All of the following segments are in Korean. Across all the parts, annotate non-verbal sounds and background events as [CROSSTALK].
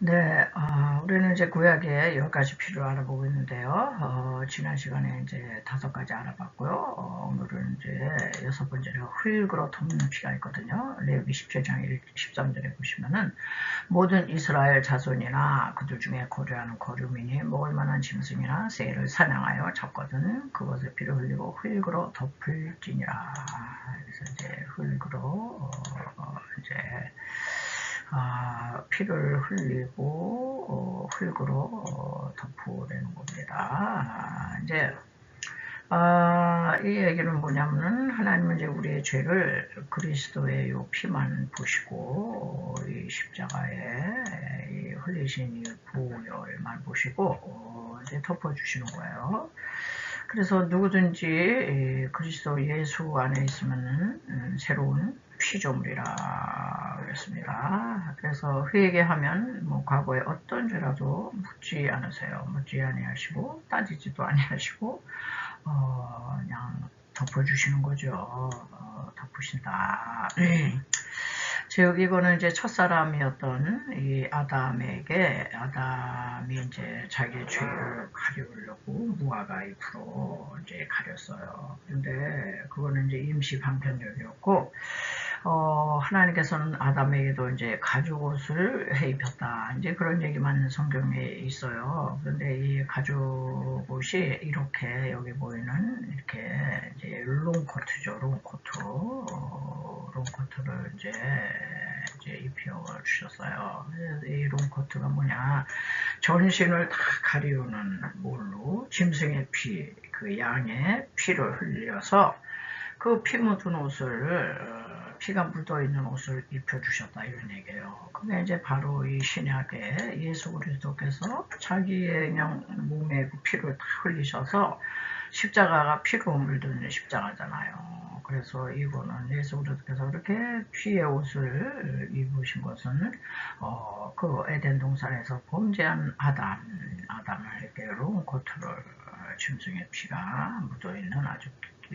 네, 어, 우리는 이제 구약의 열 가지 피를 알아보고 있는데요. 어, 지난 시간에 이제 다섯 가지 알아봤고요. 어, 오늘은 이제 여섯 번째로 흙으로 덮는 피가 있거든요. 레위기 17장 1, 13절에 보시면은 모든 이스라엘 자손이나 그들 중에 거류하는 거류민이 먹을 만한 짐승이나 새를 사냥하여 잡거든 그것을 피를 흘리고 흙으로 덮을지니라. 그래서 이제 흙으로 어, 이제 아, 피를 흘리고 어, 흙으로 어, 덮으려는 겁니다. 아, 이제 아, 이 얘기는 뭐냐면은 하나님은 이제 우리의 죄를 그리스도의 요 피만 보시고 어, 이 십자가에 이 흘리신 이 보혈만 보시고 어, 이제 덮어주시는 거예요. 그래서 누구든지 그리스도 예수 안에 있으면은 음, 새로운 피조물이라 그랬습니다. 그래서 회개 하면 뭐 과거에 어떤 죄라도 묻지 않으세요. 묻지 아니하시고 따지지도 아니하시고 어, 그냥 덮어주시는 거죠. 어, 덮으신다. 제육 이거는 이제 첫사람이었던 이 아담에게 아담이 이제 자기 죄를 가리우려고 무화과 잎으로 이제 가렸어요. 근데 그거는 이제 임시 방편력이었고 어, 하나님께서는 아담에게도 이제 가죽 옷을 해 입혔다. 이제 그런 얘기만 성경에 있어요. 그런데 이 가죽 옷이 이렇게 여기 보이는 이렇게 이제 롱코트죠. 롱코트. 어, 롱코트를 이제 이제 입혀 주셨어요. 이 롱코트가 뭐냐. 전신을 다 가리우는 뭘로? 짐승의 피, 그 양의 피를 흘려서 그 피 묻은 옷을 피가 묻어 있는 옷을 입혀 주셨다 이런 얘기예요. 그게 이제 바로 이 신약에 예수 그리스도께서 자기의 그냥 몸에 그 피를 다 흘리셔서 십자가가 피로 물든 십자가잖아요. 그래서 이거는 예수 그리스도께서 그렇게 피의 옷을 입으신 것은 어, 그 에덴 동산에서 범죄한 아담, 아담을 이렇게 롱 코트를 짐승의 피가 묻어 있는 아주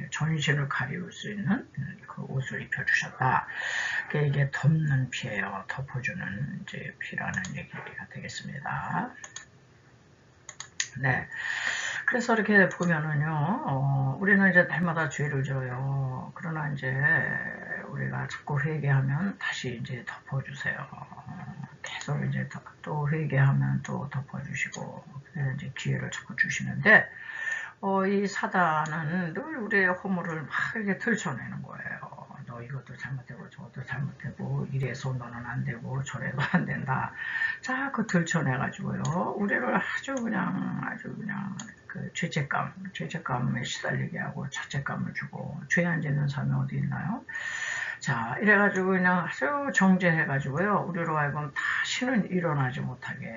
전신을 가리울 수 있는 그 옷을 입혀주셨다. 이게 덮는 피예요. 덮어주는 이제 피라는 얘기가 되겠습니다. 네. 그래서 이렇게 보면은요, 어, 우리는 이제 날마다 죄를 져요. 그러나 이제 우리가 자꾸 회개하면 다시 이제 덮어주세요. 계속 이제 또 회개하면 또 덮어주시고, 이제 기회를 자꾸 주시는데, 어, 이 사단은 늘 우리의 허물을 막 이렇게 들춰내는 거예요. 너 이것도 잘못되고 저것도 잘못되고 이래서 너는 안 되고 저래도 안 된다. 자꾸 들춰내가지고요. 우리를 아주 그냥 아주 그냥 그 죄책감, 죄책감에 시달리게 하고 자책감을 주고 죄 안 짓는 사람이 어디 있나요? 자, 이래가지고 그냥 아주 정죄해가지고요. 우리로 하여금 다시는 일어나지 못하게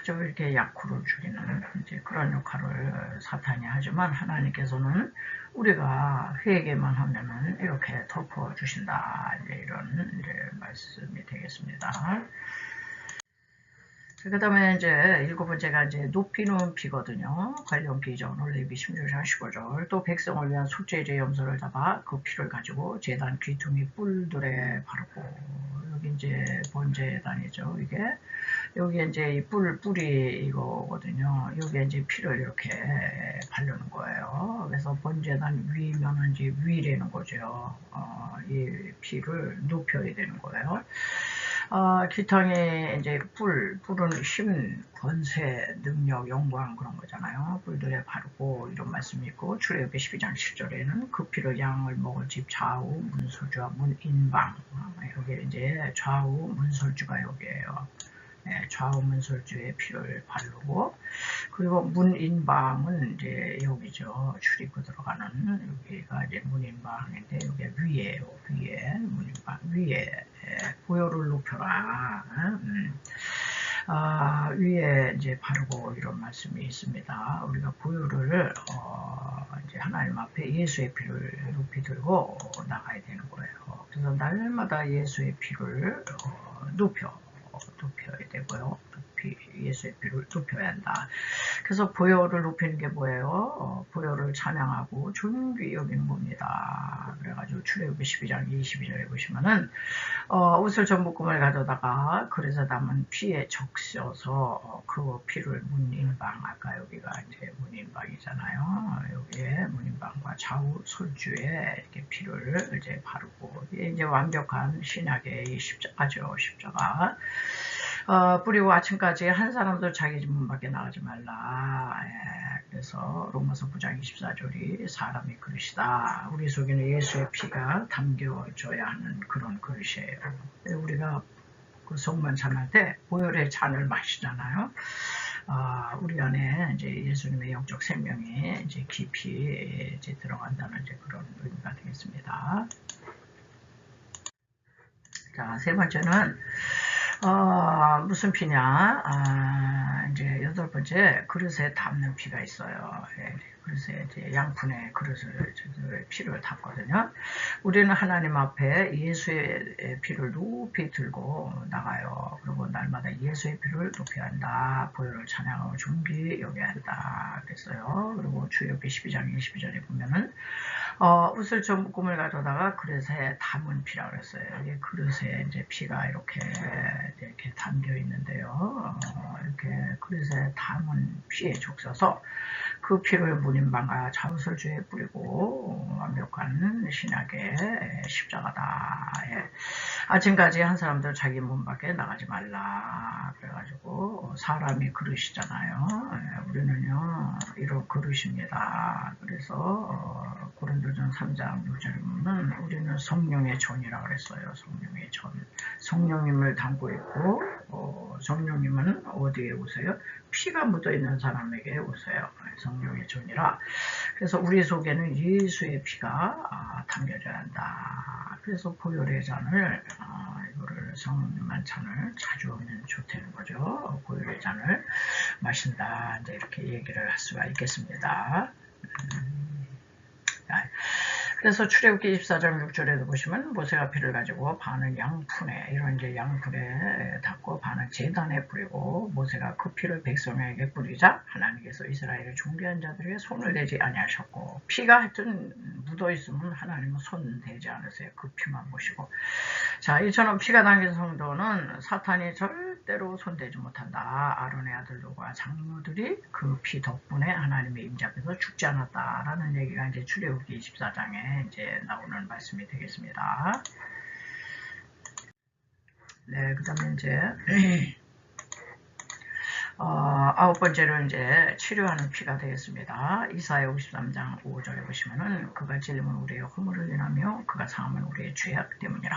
아주 이렇게 약후를 죽이는 이제 그런 역할을 사탄이 하지만 하나님께서는 우리가 회개만 하면은 이렇게 덮어 주신다 이제 이런 이제 말씀이 되겠습니다. 그 다음에 이제 일곱 번째가 이제 높이는 비거든요. 관련 비전, 올레비 16장 15절. 또 백성을 위한 속죄제 염소를 잡아 그 피를 가지고 재단 귀퉁이 뿔들에 바르고 여기 이제 번제단이죠. 이게 여기 이제 이 뿔, 뿔이 이거거든요. 여기 이제 피를 이렇게 바르는 거예요. 그래서 번제단 위면은 이제 위라는 거죠. 어, 이 피를 눕혀야 되는 거예요. 어, 기탕에 이제 뿔, 뿔은 힘, 권세, 능력, 영광 그런 거잖아요. 뿔들에 바르고 이런 말씀이 있고 출애굽기 12장 10절에는 그 피를 양을 먹을 집 좌우 문설주와 문인방 여기 이제 좌우 문설주가 여기에요. 네, 좌우 문설주의 피를 바르고 그리고 문인방은 이제 여기죠 출입구 들어가는 여기가 이제 문인방인데 여기 위에요 위에 문인방 위에 보혈을 높여라. 음. 아, 위에 이제 바르고 이런 말씀이 있습니다. 우리가 보혈을 어, 이제 하나님 앞에 예수의 피를 높이 들고 나가야 되는 거예요. 그래서 날마다 예수의 피를 어, 높여 높여야 되고요. 피를 높여야 한다. 그래서 보혈을 높이는 게 뭐예요? 어, 보혈을 찬양하고 존귀 여기는 겁니다. 그래가지고 출애굽기 12장 22절에 보시면은 어, 옷을 전복금을 가져다가 그래서 남은 피에 적셔서 그 피를 문인방 아까 여기가 이제 문인방이잖아요. 여기에 문인방과 좌우 솔주에 이렇게 피를 이제 바르고 이제 완벽한 신약의 십자가죠 십자가. 어, 뿌리고 아침까지 한 사람도 자기 집 문 밖에 나가지 말라. 예, 그래서 로마서 9장 24절이 사람이 그릇이다. 우리 속에는 예수의 피가 담겨져야 하는 그런 그릇이에요. 우리가 그 속만 찬할 때 보혈의 잔을 마시잖아요. 아, 우리 안에 이제 예수님의 영적 생명이 이제 깊이 이제 들어간다는 이제 그런 의미가 되겠습니다. 자, 세 번째는 어, 무슨 피냐? 아, 이제 여덟 번째 그릇에 담는 피가 있어요. 예, 그릇에 이제 양푼에 그릇을 피를 담거든요. 우리는 하나님 앞에 예수의 피를 높이 들고 나가요. 그리고 날마다 예수의 피를 높여야 한다. 보혈을 찬양하고 존귀 여겨야 한다. 그랬어요. 그리고 주역기 12장 22절에 보면은 어, 웃을 좀 묶음을 가져다가 그릇에 담은 피라고 그랬어요. 이게 그릇에 이제 피가 이렇게 이렇게 담겨 있는데요. 어, 이렇게 그릇에 담은 피에 족서서 그 피를 문인방과 자우설주에 뿌리고 완벽한 신약의 십자가다. 예. 아침까지 한 사람들 자기 문 밖에 나가지 말라. 그래가지고 사람이 그릇이잖아요. 예. 우리는요 이런 그릇입니다. 그래서 어, 고린도전 3장 6절에 보면 우리는 성령의 전이라고 그랬어요. 성령의 전. 성령님을 담고 있고 어, 성령님은 어디에 오세요? 피가 묻어 있는 사람에게 오세요. 성령의 전이라. 그래서 우리 속에는 예수의 피가 아, 담겨져야 한다. 그래서 보혈의 잔을 아, 이거를 성령만 잔을 자주 하면 좋다는 거죠. 보혈의 잔을 마신다. 이제 이렇게 얘기를 할 수가 있겠습니다. 음, 그래서 출애굽기 24장 6절에도 보시면 모세가 피를 가지고 반은 양푼에 이런 이제 양푼에 닦고 반은 제단에 뿌리고 모세가 그 피를 백성에게 뿌리자 하나님께서 이스라엘의 종교한 자들에게 손을 대지 아니하셨고 피가 하여튼 묻어 있으면 하나님은 손 대지 않으세요. 그 피만 보시고 자 이처럼 피가 담긴 성도는 사탄이 절 대로 손대지 못한다. 아론의 아들들과 장로들이 그 피 덕분에 하나님의 임자에서 죽지 않았다라는 얘기가 이제 출애굽기 24장에 이제 나오는 말씀이 되겠습니다. 네, 그 다음에 이제 [CLEARS THROAT] 어, 아홉 번째로 이제 치료하는 피가 되겠습니다. 이사야 53장 5절에 보시면은 그가 찔림은 우리의 허물을 인하며 그가 상함은 우리의 죄악 때문이라.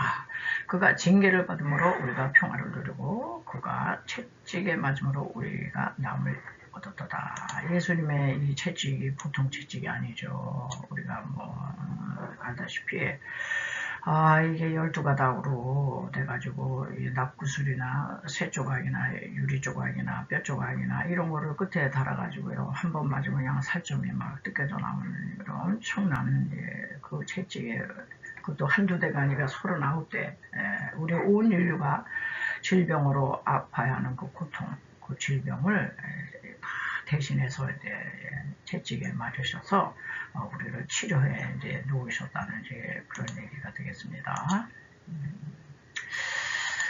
그가 징계를 받음으로 우리가 평화를 누리고 그가 채찍에 맞음으로 우리가 남을 얻었다. 예수님의 이 채찍이 보통 채찍이 아니죠. 우리가 뭐 알다시피 아 이게 12가닥으로 돼가지고 납구슬이나 쇠 조각이나 유리 조각이나 뼈 조각이나 이런 거를 끝에 달아가지고요. 한 번 맞으면 그냥 살점이 막 뜯겨져 나오는 그런 엄청난 예, 그 채찍에 그것도 한두 대가 아니라 39대 예, 우리 온 인류가 질병으로 아파야 하는 그 고통 그 질병을 다 대신해서 이제 채찍에 맞으셔서 어, 우리를 치료해 이제 놓으셨다는 이제 그런 얘기가 되겠습니다. 음.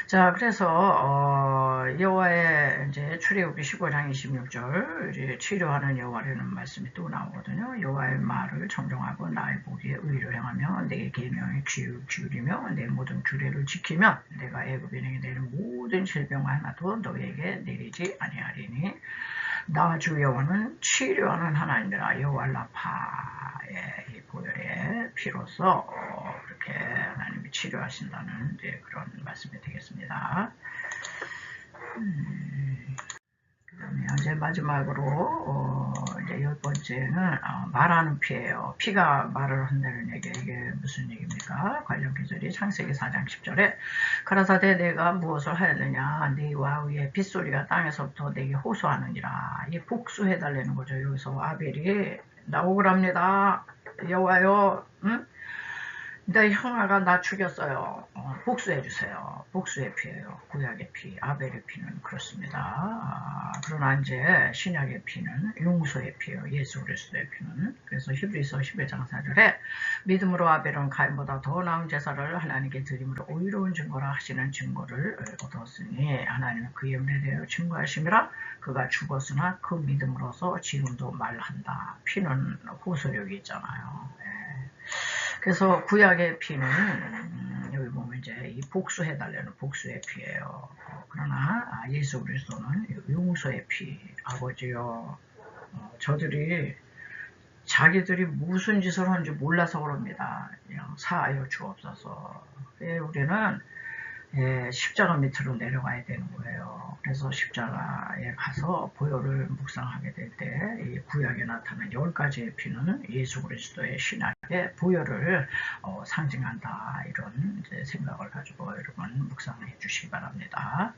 자, 그래서 어, 여호와의 이제 출애굽기 15장 26절 이제 치료하는 여호와라는 말씀이 또 나오거든요. 여호와의 말을 정정하고 나의 보기에 의로 행하며 내 계명에 귀 기울이며 내 모든 규례를 지키면 내가 애굽인에게 내는 모든 질병 하나도 너에게 내리지 아니하리니 나주 여호와는 치료하는 하나님이라 여호와 라파의 이 보혈의 피로서 어, 그렇게 하나님이 치료하신다는 이제 그런 말씀이 되겠습니다. 음. 그다음에 이제 마지막으로 어 이제 열 번째는 어 말하는 피예요. 피가 말을 한다는 얘기 이게 무슨 얘기 입니까? 관련 기절이 창세기 4장 10절에 가라사대 내가 무엇을 하였느냐 네 와우의 빗소리가 땅에서부터 내게 호소하느니라 이 복수해 달라는 거죠. 여기서 아벨이 나오그랍니다. 여호와요. 응? 근데 형아가 나 죽였어요. 어, 복수해 주세요. 복수의 피예요. 구약의 피, 아벨의 피는 그렇습니다. 아, 그러나 이제 신약의 피는 용서의 피예요. 예수 그리스도의 피는. 그래서 히브리서 11장 4절에 믿음으로 아벨은 가인보다 더 나은 제사를 하나님께 드림으로 오히려운 증거라 하시는 증거를 얻었으니 하나님은 그의 은혜에 대하여 증거하심이라 그가 죽었으나 그 믿음으로서 지금도 말한다. 피는 호소력이 있잖아요. 예. 그래서 구약의 피는 음, 여기 보면 이제 이 복수해 달라는 복수의 피예요. 어, 그러나 아, 예수 그리스도는 용서의 피, 아버지요. 어, 저들이 자기들이 무슨 짓을 하는지 몰라서 그럽니다. 사하여 주옵소서. 예, 우리는 예, 십자가 밑으로 내려가야 되는 거예요. 그래서 십자가에 가서 보혈을 묵상하게 될때이 구약에 나타난 열 가지의 피는 예수 그리스도의 신약의 보혈을 어, 상징한다 이런 생각을 가지고 여러분 묵상해 주시기 바랍니다.